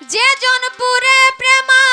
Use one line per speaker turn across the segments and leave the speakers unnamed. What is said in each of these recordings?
যে জনপুরে প্রেমা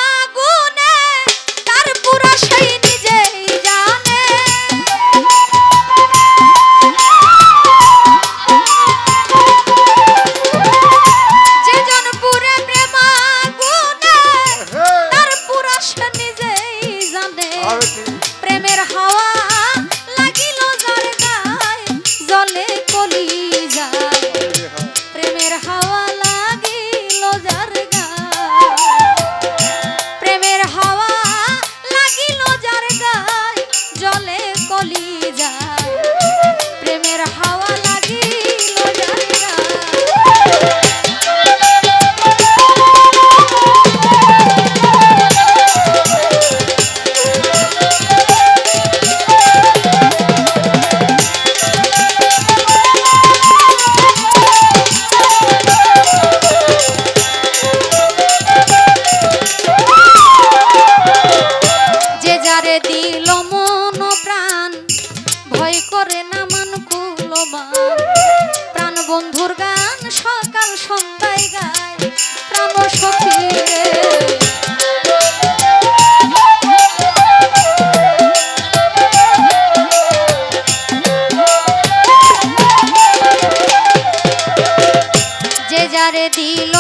না মন কুলবান প্রাণ বন্ধুর গান সকাল সন্ধ্যায় গায়। প্রাণ সখী যে যারে দিল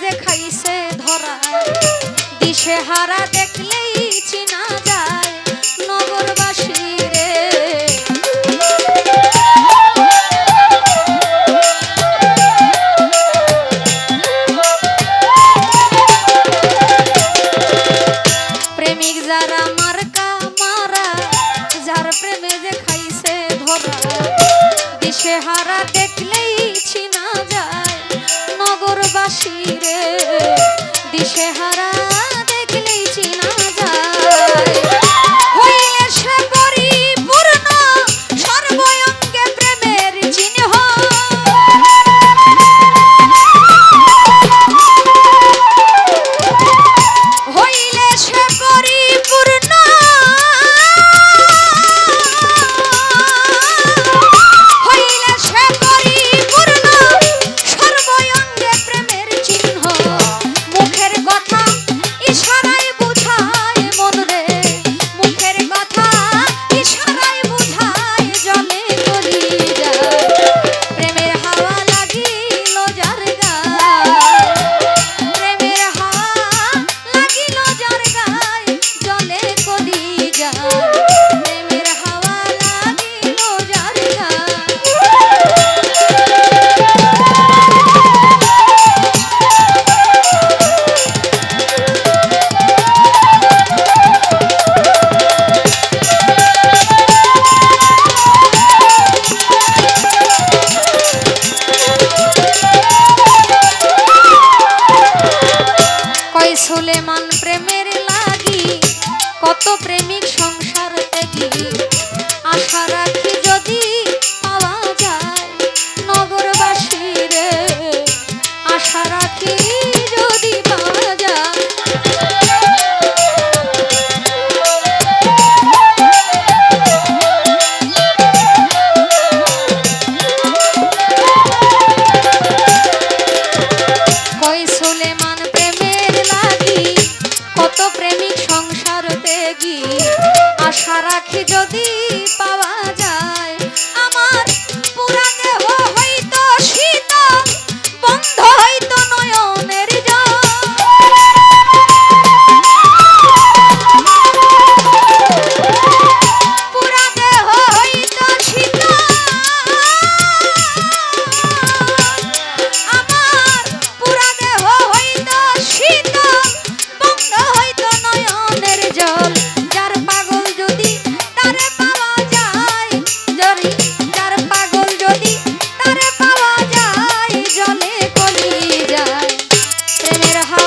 যে খাইছে ধরা দিশে হারা দেখলেই চিনা যায় নগরবাসী রে হারা দেখলেই চিনা যায় নগরবাসী ভারতে গিয়ে আশা রাখি যদি পাওয়া Mere ha